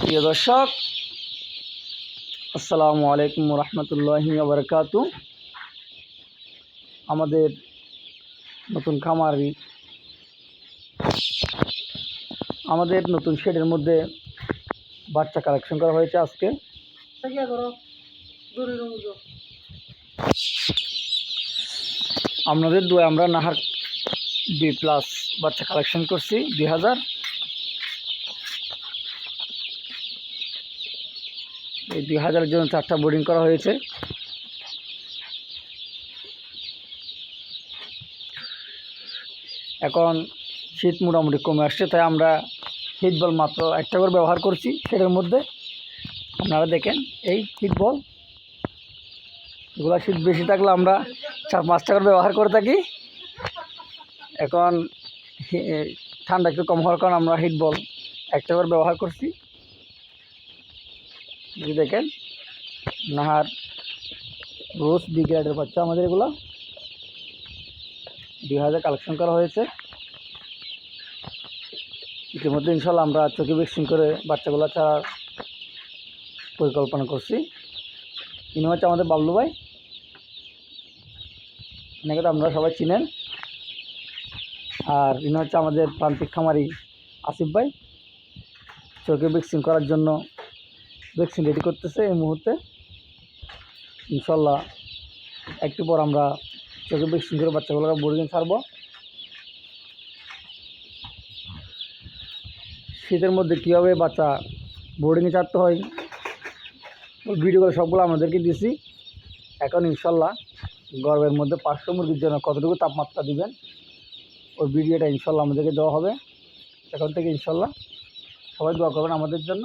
প্রিয় দর্শক, আসসালামু আলাইকুম রহমতুল্লাহি আবরকাত আমাদের নতুন খামারি, আমাদের নতুন শেডের মধ্যে বাচ্চা কালেকশন করা হয়েছে আজকে। আপনাদের দুয়ে আমরা নাহার বি প্লাস বাচ্চা কালেকশন করছি দুই হাজার। এই দুই হাজারের জন্য চারটা বোর্ডিং করা হয়েছে। এখন শীত মোটামুটি কমে আসছে, তাই আমরা হিট বল মাত্র একটা করে ব্যবহার করছি সেটার মধ্যে। আপনারা দেখেন, এই হিট বল এগুলো শীত বেশি থাকলে আমরা চার পাঁচটা করে ব্যবহার করে থাকি। এখন ঠান্ডা একটু কম হওয়ার কারণে আমরা হিট বল একটা করে ব্যবহার করছি। এই দেখেন, নাহার রোজ বি গ্রেডের বাচ্চা আমাদের এগুলো। দুই হাজার কালেকশন করা হয়েছে। ইতিমধ্যে ইনশাল্লাহ আমরা চোখে ভ্যাকসিন করে বাচ্চাগুলো ছাড়ার পরিকল্পনা করছি। ইনি হচ্ছে আমাদের বাবলু ভাই। এনাকে তো আপনারা সবাই চিনেন। আর ইনি হচ্ছে আমাদের প্রান্তিক খামারি আসিফ ভাই। চোখে ভ্যাকসিন করার জন্য ভ্যাকসিন রেডি করতেছে এই মুহূর্তে। ইনশাল্লাহ একটু পর আমরা চোখে ভ্যাকসিন করে বাচ্চাগুলোকে বোর্ডিং ছাড়বো। শীতের মধ্যে কীভাবে বাচ্চা বোর্ডিংয়ে ছাড়তে হয় ভিডিওগুলো সবগুলো আমাদেরকে দিছি। এখন ইনশাল্লাহ গরমের মধ্যে পাঁচশো মুরগির জন্য কতটুকু তাপমাত্রা দিবেন, ওই ভিডিওটা ইনশাল্লাহ আমাদেরকে দেওয়া হবে। এখন থেকে ইনশাল্লাহ সবাই দোয়া করবেন আমাদের জন্য।